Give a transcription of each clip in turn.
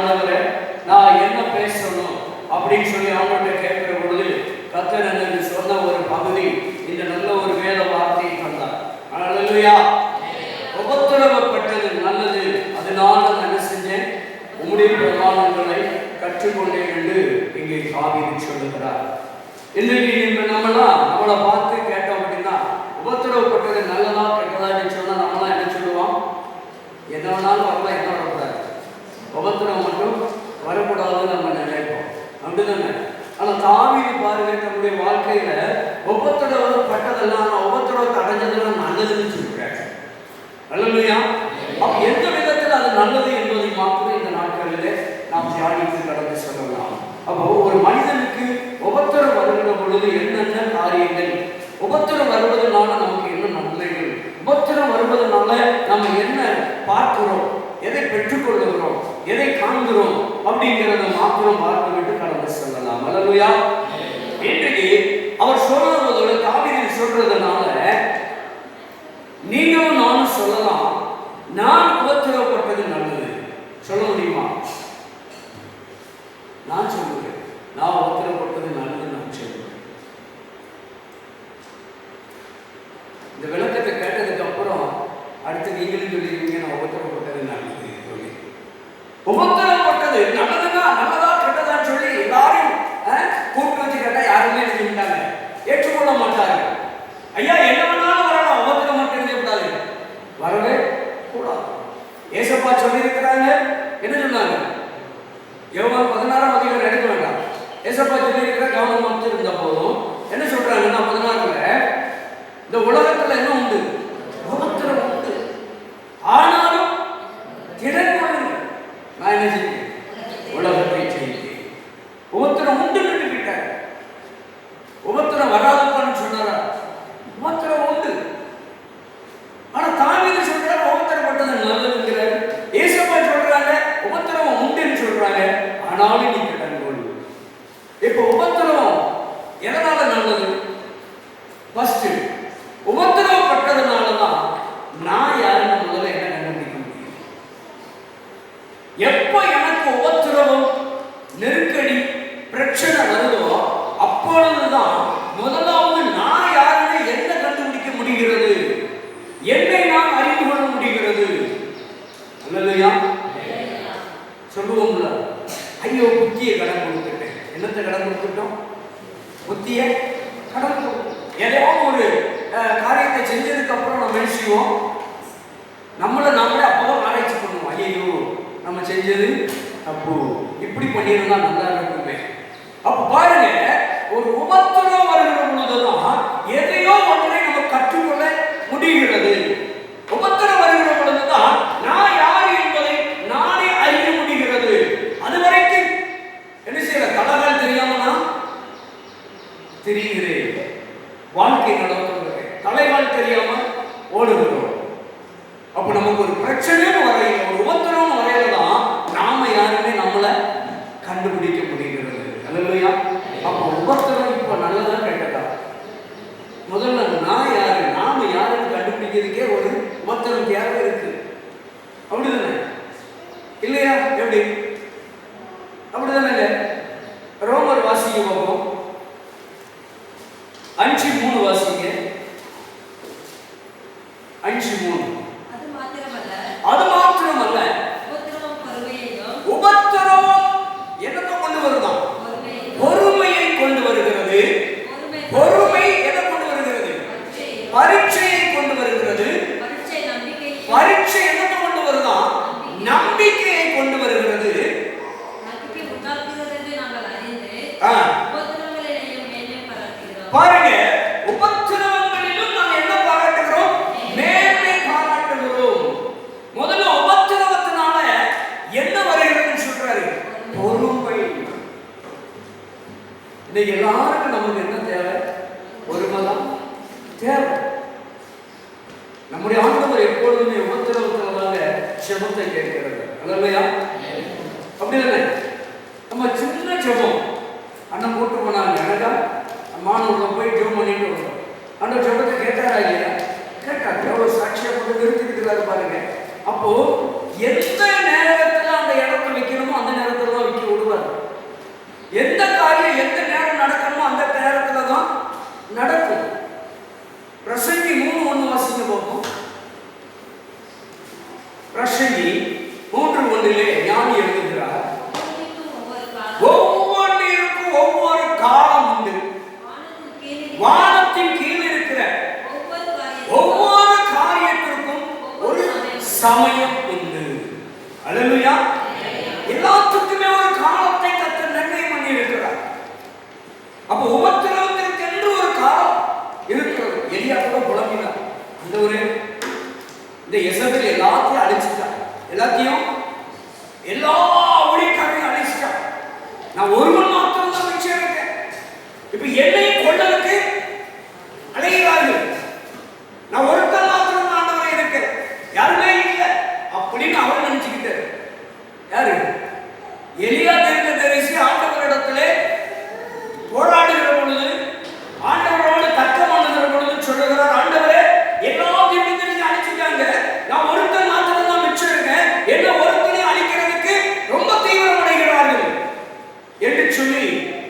ஆண்டவரே நான் என்ன பேசணும் அப்படின்னு சொல்லி அவங்கள்ட்ட கேட்கிற பொழுது கத்தர் எனக்கு சொன்ன ஒரு பகுதி இந்த நல்ல ஒரு வேத வார்த்தையை தந்தார் அல்லையா உபத்திரவப்பட்டது நல்லது அதனால நான் என்ன செஞ்சேன்? உம்முடைய பிரமாணங்களை கற்றுக்கொண்டேன் என்று இங்கே காவிரி சொல்லுகிறார். இன்றைக்கு நம்ம நம்மளாம் அவளை பார்த்து கேட்டோம் அப்படின்னா உபத்திரவப்பட்டது நல்லதா கெட்டதான்னு சொன்னா நம்மளாம் என்ன சொல்லுவோம்? என்ன வேணாலும் வரலாம் என்ன உபத்திரம் மட்டும் வரக்கூடாதுன்னு நம்ம நினைப்போம். அப்படிதானே? ஆனால் தாவீது பாருங்க தன்னுடைய வாழ்க்கையில உபத்திரவப்பட்டதெல்லாம் ஆனால் உபத்திரத்தை அடைஞ்சதெல்லாம் நல்லதுன்னு சொல்றாரு. அல்லையா அப்போ எந்த விதத்தில் அது நல்லது என்பதை மாத்திரம் இந்த நாட்களிலே நாம் தியானித்து கடந்து சொல்லலாம். அப்போ ஒரு மனிதனுக்கு உபத்திரம் வருகிற பொழுது என்னென்ன காரியங்கள்? உபத்திரம் வருவதனால நமக்கு என்ன நன்மைகள்? உபத்திரம் வருவதனால நம்ம என்ன பார்க்கிறோம்? எதை பெற்றுக்கொள்ளுகிறோம் எதை காண்கிறோம் அப்படிங்கிறத மாத்திரம் பார்த்துவிட்டு கடந்து செல்லலாம். அல்லையா இன்றைக்கு அவர் சொல்றதோட காவிரி சொல்றதுனால நீங்களும் நானும் சொல்லலாம். நான் உபத்திரவப்பட்டது நல்லது. சொல்ல முடியுமா? நான் சொல்லுவேன். நான் உபத்திரவப்பட்டது நல்லது நான் சொல்லுவேன். இந்த விளக்கத்தை கேட்டதுக்கு அப்புறம் அடுத்து நீங்களும் சொல்லிடுவீங்க நான் உபத்திரப்பட்டது நல்லது. உபத்திரவப்பட்டது நல்லதுன்னா நல்லதா கெட்டதான்னு சொல்லி எல்லாரையும் கூப்பிட்டு வச்சு கேட்டா யாருமே என்ன ஏற்றுக்கொள்ள மாட்டாங்க ஐயா என்ன பண்ணாலும் வரலாம். உபத்திரம் மட்டும் இருக்கக்கூடாது வரவே கூடாது. ஏசப்பா சொல்லியிருக்கிறாங்க. என்ன சொன்னாங்க? எவ்வளவு பதினாறாம் அதிகாரம் எடுக்க வேண்டாம். ஏசப்பா சொல்லியிருக்கிற கவனம் வந்து இருந்த போதும் என்ன சொல்றாங்கன்னா பதினாறுல இந்த உலகத்துல என்ன உண்டு உபத்திரம் உண்டு ஆனாலும் திடன்கொள்ளுங்க நான் என்ன செஞ்சேன் உலகத்தை செய்தேன் உபத்திரம் உண்டு விட்டார் உபத்திரம் வராதப்பான்னு சொன்னாரா உபத்திரம் உண்டு ஆனா தாவீது சொல்றாரு உபத்திரப்பட்டது நல்லதுங்கிறாரு ஏசப்பா சொல்றாங்க உபத்திரவம் உண்டுன்னு சொல்றாங்க ஆனாலும் நீ கடன் கொள்ளு இப்போ உபத்திரவம் எதனால நல்லது ஃபர்ஸ்ட் உபத்திரவப்பட்டதுனால தான் நான் யாருன்னு முதல்ல என்ன கண்டுபிடிக்க முடியும் எப்ப எனக்கு உபத்திரவம் நெருக்கடி பிரச்சனை வருதோ அப்பொழுதுதான் முதலாவது நான் யாருன்னு என்ன கண்டுபிடிக்க முடிகிறது என்னை நான் அறிந்து கொள்ள முடிகிறது அல்லையா சொல்லுவோம்ல ஐயோ புத்தியை கடன் கொடுத்துட்டேன் என்னத்தை கடன் கொடுத்துட்டோம்? புத்தியை கடன் எதையாவது ஒரு காரியத்தை செஞ்சதுக்கு அப்புறம் நம்ம நினைச்சுவோம் நம்மளை நம்மளே அப்பதான் ஆராய்ச்சி பண்ணுவோம். ஐயோ நம்ம செஞ்சது தப்பு. இப்படி பண்ணியிருந்தா நல்லா இருக்குமே. அப்போ பாருங்க ஒரு உபத்திரம் வருகிற பொழுதுதான் எதையோ ஒன்றை நம்ம கற்றுக்கொள்ள முடிகிறது. உபத்திரம் வருகிற பொழுதுதான் நான் யார் என்பதை நானே அறிய முடிகிறது அது வரைக்கும் என்ன செய்யற தலகால் தெரியாம நான் தெரிகிறேன் வாழ்க்கை நடத்துகிறேன் தலைகால் தெரியாம ஓடுகிறோம். அப்ப நமக்கு ஒரு பிரச்சனையும் வரையில ஒரு உபத்திரமும் வரையில தான் நாம யாருமே நம்மளை கண்டுபிடிக்க முடிகிறது. அல்லையா பாருங்க உபத்திரவங்களிலும் நாம் என்ன பாராட்டுகிறோம் மேன்மை பாராட்டுகிறோம் முதல்ல உபத்திரவத்தினால என்ன வருகிறதுன்னு சொல்றாரு? பொறுமை. இன்னைக்கு எல்லாருக்கும் நமக்கு என்ன தேவை? பொறுமை தான் தேவை. நம்முடைய ஆண்டவர் எப்பொழுதுமே உபத்திரவத்தினால செபத்தை கேட்கிறது அல்லையா அப்படி இல்லை கேட்டாரா இல்லையா? கேட்டாங்க ஒரு சாட்சியாக கொண்டு நிறுத்திக்கிட்டு பாருங்க. அப்போ எந்த இந்த ஒரு இந்த எசபேல் எல்லாத்தையும் அழிச்சிட்டான். எல்லாத்தையும் எல்லா ஒளிக்காரையும் அழிச்சிட்டான். நான் ஒரு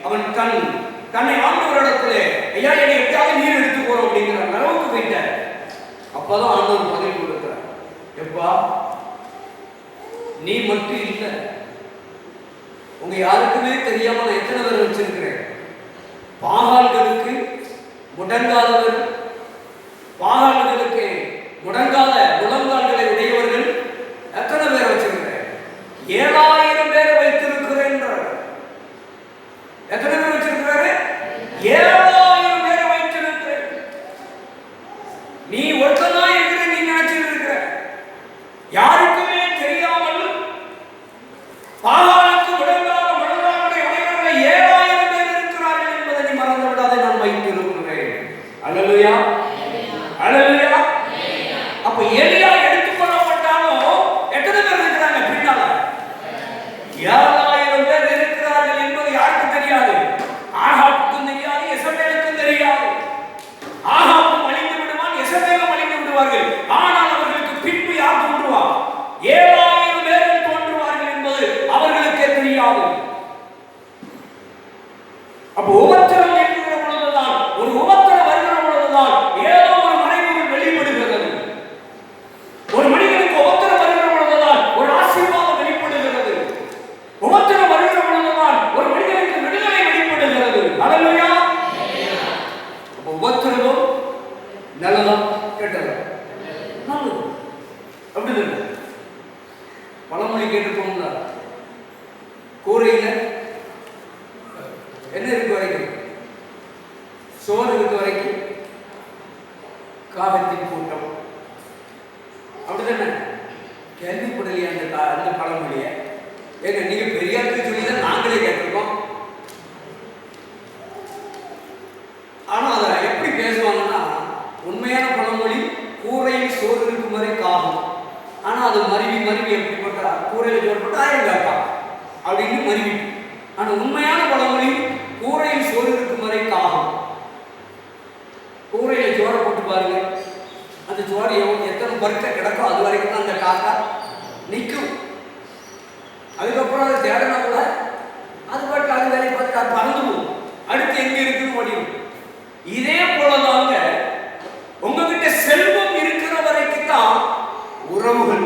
அவன் கண் தன்னை ஆண்டவரிடத்திலே ஐயா என்னை எட்டாவது நீர் எடுத்து போறோம் அப்படிங்கிற நிலவுக்கு போயிட்டார். அப்பதான் ஆண்டவர் பதவி கொடுக்கிறார். எப்பா நீ மட்டும் இல்லை. உங்க யாருக்குமே தெரியாம நான் எத்தனை பேர் வச்சிருக்கிறேன். பாகால்களுக்கு முடங்காதவர் பாகால்களுக்கு முடங்காத முழங்கால்களை உடையவர்கள் எத்தனை பேர் வச்சிருக்கிறேன்? ஏழாயிரம் பாகாலுக்கு விடவிடாத மனிதர்களுடைய உடையவர்களை ஏழாயிரம் பேர் இருக்கிறார்கள் என்பதை நீ மறந்து விடாதே நான் வைத்திருக்கிறேன். அழலுயா அது மருவி மருவி எப்படிப்பட்ட கூரையில் சொல்லப்பட்ட ஆயிரம் கேட்பான் அப்படின்னு மருவி. ஆனால் உண்மையான பழமொழி கூரையில் சோறு இருக்கும் காகம். கூரையில் சோறை போட்டு பாருங்க. அந்த சோறு எவ்வளோ எத்தனை பருக்க கிடக்கோ அது வரைக்கும் தான் அந்த காக்கா நிற்கும். அதுக்கப்புறம் அதை தேடனா கூட அது பாட்டு அது வேலையை பார்த்து பறந்து போகும். அடுத்து எங்கே இருக்குன்னு முடியும். இதே போலதாங்க உங்ககிட்ட செல்வம் இருக்கிற வரைக்கும் தான் உறவுகள்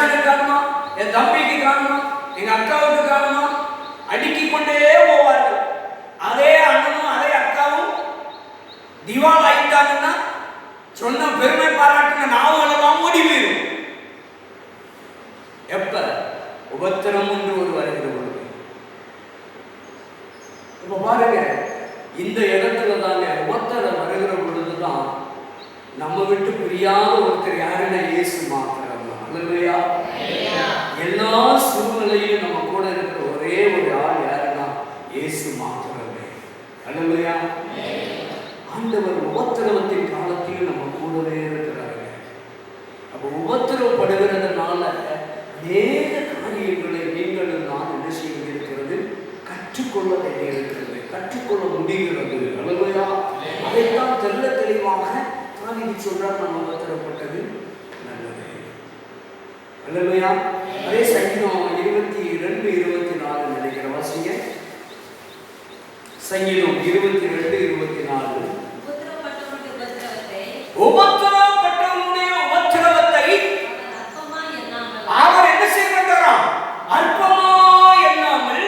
மச்சானுக்கு காணுமா என் தம்பிக்கு காரணம் எங்க அக்காவுக்கு காரணம் அடுக்கிக் கொண்டே போவார்கள். அதே அண்ணனும் அதே அக்காவும் திவால் ஆயிட்டாங்கன்னா சொன்ன பெருமை பாராட்டின நாவல் எல்லாம் ஓடி போயிடும் எப்ப? உபத்திரம் என்று ஒரு வருகிற பொழுது. இப்ப பாருங்க இந்த இடத்துல தாங்க உபத்திரம் வருகிற பொழுதுதான் நம்ம விட்டு பிரியாத ஒருத்தர் யாருன்னா இயேசு மாத்திரம். எல்லா சூழ்நிலையிலும் நம்ம கூட இருக்கிற ஒரே ஒரு ஆள் யாருன்னா இயேசு மாத்திரமே. அல்லையா ஆண்டவர் உபத்திரவத்தின் காலத்திலும் நம்ம கூடவே இருக்கிறாங்க அப்போ உபத்திரவப்படுகிறதுனால அநேக காரியங்களை நீங்களும் நான் என்ன செய்ய இருக்கிறது கற்றுக்கொள்ள வேண்டிய இருக்கிறது கற்றுக்கொள்ள முடிகிறது அல்லையா அதைத்தான் தெல்ல தெளிவாக நான் இது சொல்றார் நம்ம உபத்திரப்பட்டது நல்லது இல்லையா அதே சங்கீதம் இருபத்தி ரெண்டு இருபத்தி நாலு நினைக்கிற வாசிங்க. சங்கீதம் இருபத்தி ரெண்டு இருபத்தி நாலு உபத்திரவப்பட்டவனுடைய உபத்திரவத்தை உபத்திரவப்பட்டவனுடைய உபத்திரவத்தை அவன் அற்பமா எண்ணாமல் அவர் என்ன செய்ய மாட்டாராம் அற்பமா எண்ணாமல்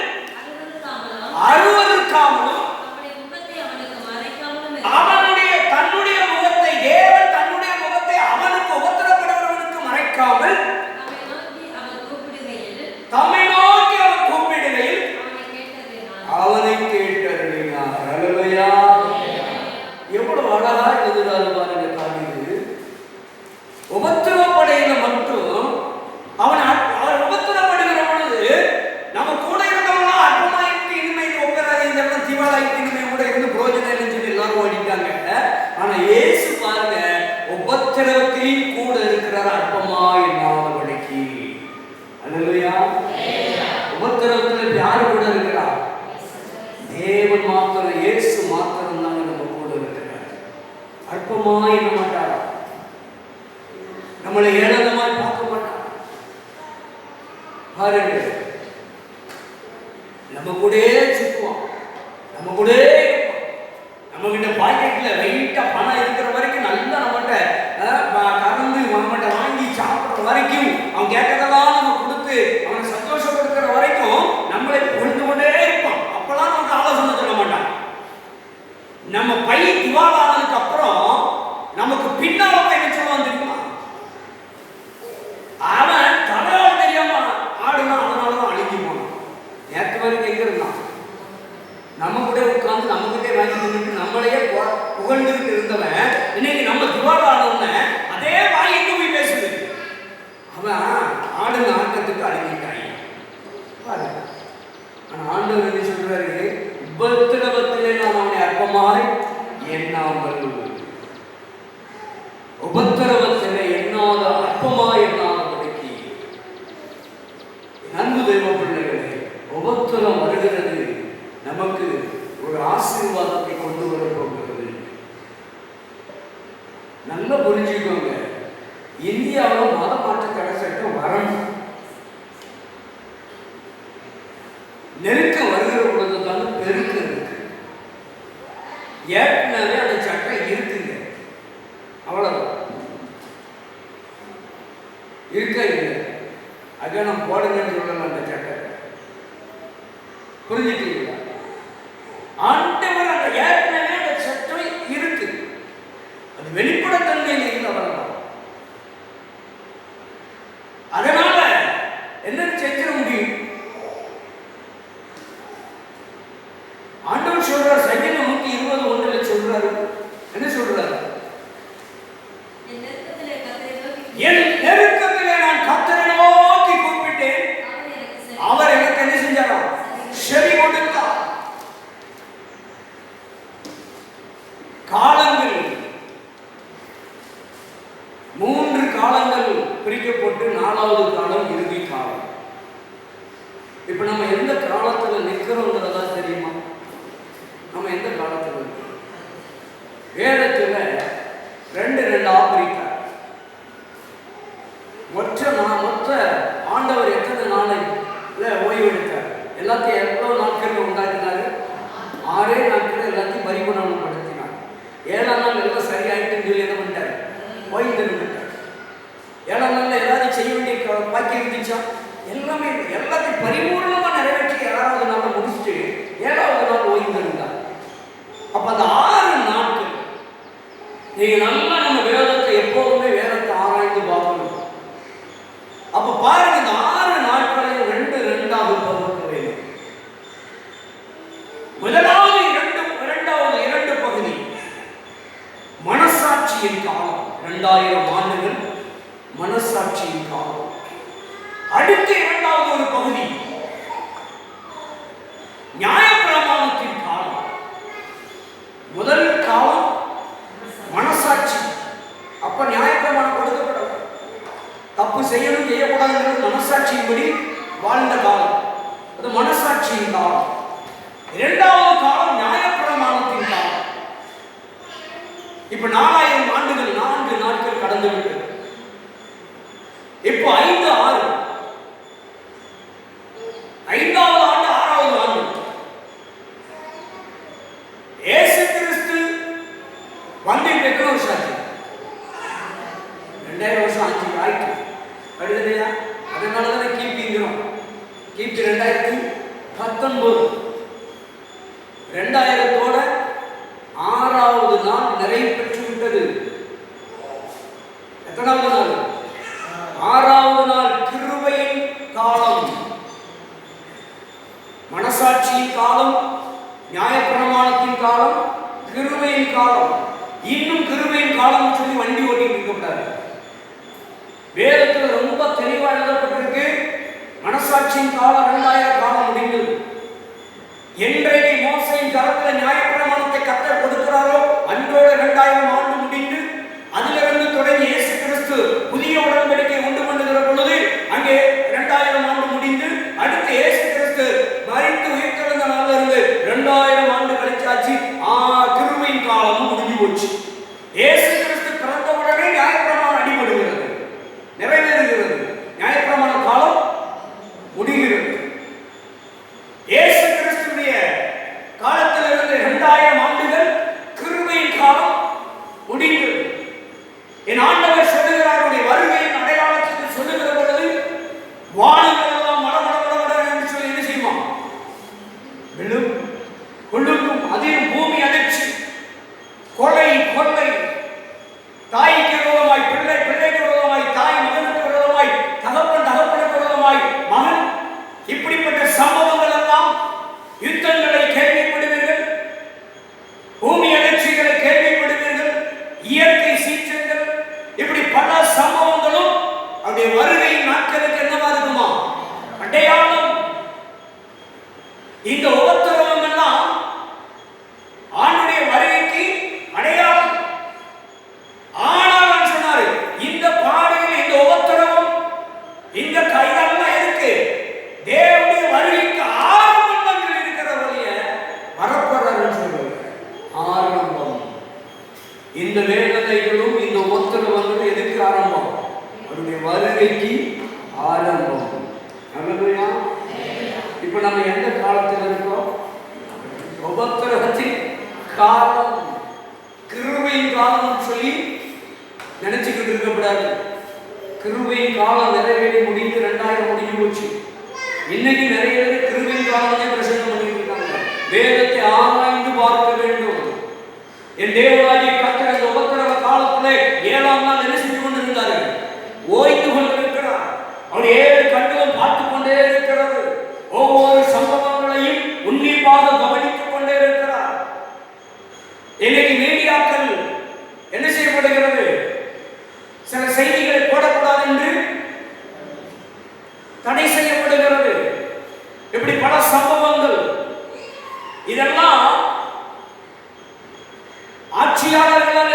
அருவருக்காமலும் அருவருக்காமலும் அவனுடைய முகத்தை அவனுக்கு மறைக்காமலும் இருப்பான். அவனுடைய தன்னுடைய முகத்தை தேவன் தன்னுடைய முகத்தை அவனுக்கு உபத்திரப்படுகிறவனுக்கு மறைக்காமல் அவனை நோக்கி அவன் கூப்பிடுகையில் தம்மை நோக்கி அவர் கூப்பிடுகையில் அவனை கேட்டதினால் அவனை கேட்டறினார் அல்லையா எவ்வளவு அழகா எழுதுறாரு பாருங்க காலிது உபத்திரவப்படையில மட்டும் அவன் அற்- அவன் உபத்திரப்படுகிற பொழுது நம்ம கூட இருந்தவங்க அற்பமாயிட்டு இனிமே இது ஒப்பராது இந்த இடத்துல திவாலாயிட்டு இனிமே கூட இருந்து புரோஜனம் இல்லைன்னு சொல்லி எல்லாரும் ஓடிட்டாங்க ஆனா இயேசு பாருங்க உபத்திரவத்திலையும் கூட இருக்கிறார் அற்பமா இல்லாதபடிக்கு அல்லையா உபத்திரவத்தில் யாரு கூட இருக்கிறார் தேவன் மாத்திரம் இயேசு மாத்திரம் தான் நம்ம கூட இருக்கிறார். அற்பமாய் என்ன மாட்டாரா? நம்மளை ஏளனமாய் பார்க்க மாட்டார்? பாருங்க. நம்ம கூட சுத்துவான் நம்ம கூட நம்ம கிட்ட பாக்கெட்ல வெயிட்டா பணம் இருக்கிற வரைக்கும் நல்லா நம்மகிட்ட அஹ், கறந்து நம்மகிட்ட வாங்கி சாப்பிடுற வரைக்கும் அவன் கேட்கறதெல்லாம் நம்ம கொடுத்து அவனை சந்தோஷப்படுத்துற வரைக்கும் நம்மளை பொழுது கொண்டே இருப்பான் அப்பெல்லாம் நமக்கு ஆலோசனை சொல்ல மாட்டான் நம்ம பையன் திவாலானதுக்கு அப்புறம் நமக்கு பின்னால போய் என்ன சொல்லுவான் தெரியுமா? அவன் தலையால் தெரியாம ஆடுனா அதனால தான் அழுகி போனான் நேற்று வரைக்கும் எங்க இருந்தான்? நம்ம கூட உட்கார்ந்து நம்ம கிட்டே வாங்கி தின்னுட்டு நம்மளையே புக- புகழ்ந்துகிட்டு இருந்தவன் இன்னைக்கு நம்ம திவாலானவன அதே வாய் எங்க போய் பேசுது? அவன் ஆடுன ஆட்டத்துக்கு அடங்கிட்டாங்க பாருங்க ஆனா ஆண்டவர் என்ன சொல்றாரு? உபத்து எண்ணாமல் உபத்திரவத்திலே எண்ணாத அற்பமாய் எண்ணாதபடிக்கு நன்கு தெய்வ பிள்ளைகளே உபத்திரம் வருகிறது. நமக்கு ஒரு ஆசீர்வாதத்தை கொண்டு வர போகிறது. நல்லா புரிஞ்சுக்கோங்க. இந்தியாவில் மத மாற்ற தடை சட்டம் வரணும் நெருக்கம் வருகிற பொழுது தாங்க பெருக்கம் இருக்கு ஏற்கனவே அந்த சட்டம் இருக்குங்க அவ்வளவுதான் இருக்கா இல்லை அதான் நான் போடுங்கன்னு சொல்லலாம் அந்த சட்டத்தை புரிஞ்சுட்டீங்களா ஆண்டவர் அந்த ஏற்கனவே அந்த சட்டம் இருக்கு அது வெளிப்படத்தன்மையில் இருந்தவர்கள் அதனால என்ன செஞ்சிட முடியும் ஆண்டவர் சொல்றார் சங்கீதம் நூத்தி இருபது ஒண்ணுல சொல்றாரு என்ன சொல்றாரு என் நெருக்கத்திலே கர்த்தரை நோக்கி என் நெருக்கத்திலே நான் கத்தரை நோக்கி கூப்பிட்டேன் அவர் எனக்கு செவி அவர் எனக்கு என்ன செஞ்சாராம் செவி கொடுத்தார் காலங்கள் மூன்று காலங்கள் பிரிக்கப்பட்டு நாலாவது காலம் இறுதி காலம் இப்ப நம்ம எந்த காலத்துல நிக்கிறோங்கிறதா தெரியுமா நம்ம எந்த காலத்துல இருக்கோம் வேதத்துல ரெண்டு ரெண்டு ஆப்பிரிக்கா மொத்த நா- மொத்த ஆண்டவர் எத்தனை நாளை ஓய்வு எடுத்தார் எல்லாத்தையும் எவ்வளவு நாட்கள் உண்டாக்கினாரு ஆறே நாட்கள் எல்லாத்தையும் பரிபூரணம் படுத்தினார் ஏழாம் நாள் எல்லாம் சரியாயிட்டுன்னு சொல்லி என்ன பண்ணிட்டாரு ஓய்ந்திருந்தார் ஏழாம் நாள்ல ஏதாவது செய்ய வேண்டிய க- பாக்கி இருந்துச்சா? எல்லாமே எல்லாத்தையும் பரிபூர்ணமா நிறைவேற்றி ஏழாவது நாள் முடிச்சுட்டு ஏழாவது நாள் ஓய்ந்திருந்தார் அப்ப அந்த ஆறு நாட்கள் நீங்க நல்ல நம்ம வேதத்தை எப்போதுமே வேதத்தை ஆராய்ந்து பார்க்கணும் அப்ப பாருங்க இந்த ஆறு நாட்களையும் ரெண்டு ரெண்டாக பகுக்க வேண்டும் முதலாவது இரண்டு இரண்டாவது இரண்டு பகுதி மனசாட்சியின் காலம் இரண்டாயிரம் ஆண்டுகள் மனசாட்சியின் காலம் அடுத்த இரண்டாவது ஒரு பகுதி நியாயப்பிரமாணத்தின் காலம் முதல் காலம் மனசாட்சி அப்ப நியாயப்பிரமாணம் கொடுக்கப்படும் தப்பு செய்யணும் செய்யக்கூடாதுங்கிறது மனசாட்சியின்படி வாழ்ந்த காலம் அது மனசாட்சியின் காலம் இரண்டாவது காலம் நியாயப்பிரமாணத்தின் காலம் இப்ப நாலாயிரம் ஆண்டுகள் நான்கு நாட்கள் கடந்து விட்டது இப்போ ஐந்து ஆறு ஐந்தாவது ஆண்டு ஆறாவது ஆண்டு இயேசு கிறிஸ்து வந்து இப்ப எத்தனை வருஷம் ஆச்சு ரெண்டாயிரம் வருஷம் ஆச்சு ஆயிட்டு வருது அதனால தானே கிபிங்கிறோம் கிபி ரெண்டாயிரத்தி பத்தொன்பது. ரெண்டாயிரத்தோட ஆறாவது நாள் நிறைவு பெற்று விட்டது. எத்தனாவது நாள்? ஆறாவது நாள் கிருபையின் காலம். மனசாட்சியின் காலம் நியாயப்பிரமாணத்தின் காலம் கிருபையின் காலம். இன்னும் கிருபையின் காலம் சொல்லி வண்டி ஓட்டிட்டு இருக்கக்கூடாது வேதத்தில் ரொம்ப தெளிவா எழுதப்பட்டிருக்கு. மனசாட்சியின் காலம் இரண்டாயிரம் காலம் முடிந்தது. என்றைக்கு மோசையின் கரத்தில் நியாயப்பிரமாணத்தை கத்தர் கொடுக்கிறாரோ அன்றோடு இரண்டாயிரம் ஆண்டு முடிந்து அதிலிருந்து தொடங்கி இயேசு கிறிஸ்து புதிய உடன்படிக்கை உண்டு பண்ணுகிற பொழுது அங்கே இரண்டாயிரம் ஆண்டு முடிந்து அடுத்து இயேசு கிறிஸ்து மறித்து உயிர்த்தெழுந்த நாள்ல இருந்து இரண்டாயிரம் ஆண்டு கழிச்சாச்சு ஆ கிருபையின் காலமும் முடிஞ்சு போச்சு இயேசு கிறிஸ்து பிறந்த உடனே நியாயப்பிரமாணம் அடிபடுகிறது நிறைவேறுகிறது நியாயப்பிரமாண காலம் முடிகிறது இயேசு கிறிஸ்துடைய காலத்திலிருந்து இரண்டாயிரம் ஆண்டுகள் கிருபையின் காலம் முடிந்தது என் ஆண்டவர் சொல்லுகிறார் அவருடைய வருகையின் அடையாளத்துக்கு சொல்லுகிற பொழுது வானங்கள் எல்லாம் மட மட மட மட என்று சொல்லி என்ன செய்யுமா விழும் கொள்ளுக்கும் அதில் பூமி அதிர்ச்சி கொலை கொள்ளை தாய்க்கு விரோதமாய் பிள்ளை பிள்ளைக்கு விரோதமாய் தாய் மகனுக்கு விரோதமாய் தகப்பன் தகப்பனுக்கு விரோதமாய் மகன் இப்படிப்பட்ட சம்பவங்கள் எல்லாம் யுத்தங்களை கேள்விப்படுவீர்கள் பூமி அதிர்ச்சிகளை கேள்விப்படுவீர்கள் இயற்கை சீற்றங்கள் இப்படி பல சம்பவங்களும் அவருடைய வருகை நாட்களுக்கு என்னவா இருக்குமா அடையாளம் இந்த உபத்திரவம் எல்லாம் ஆண்டுடைய வருகைக்கு அடையாளம் ஆனால் நான் சொன்னாரு இந்த பாடுகள் இந்த உபத்திரவம் இந்த கைதெல்லாம் இருக்கு தேவனுடைய வருகைக்கு ஆரம்பங்கள் இருக்கிற வழிய வரப்போறாருன்னு சொல்லுவாங்க ஆரம்பம் இந்த வேதனைகளும் இந்த உபத்திரவங்களும் எதுக்கு ஆரம்பம்? அவருடைய வருகைக்கு ஆரம்பம். நல்லதுயா இப்ப நம்ம எந்த காலத்தில் இருக்கோம்? உபத்திரவத்தின் காலம். கிருவை காலம்னு சொல்லி நினைச்சுக்கிட்டு இருக்கக்கூடாது. கிருவை காலம் நிறைவேறி முடிந்து ரெண்டாயிரம் முடிஞ்சு போச்சு. இன்னைக்கு நிறைய பேர் கிருவை காலமே பிரசங்கம் பண்ணிட்டு இருக்காங்க. வேதத்தை ஆராய்ந்து பார்க்க வேண்டும். என் தேவராஜி காலத்திலே ஏழாம் நாள் என்ன செஞ்சு கொண்டு இருந்தார்கள் ஓய்ந்து கொண்டிருக்கிறார். அவர் ஏழு கண்களும் பார்த்து கொண்டே இருக்கிறது. ஒவ்வொரு சம்பவங்களையும் உன்னிப்பாக கவனித்துக் கொண்டே இருக்கிறார். இன்னைக்கு மீடியாக்கள் என்ன செய்யப்படுகிறது? சில செய்திகளை போடக்கூடாது என்று தடை செய்யப்படுகிறது. இப்படி பல சம்பவங்கள். இதெல்லாம் ஆட்சியாளர்களால்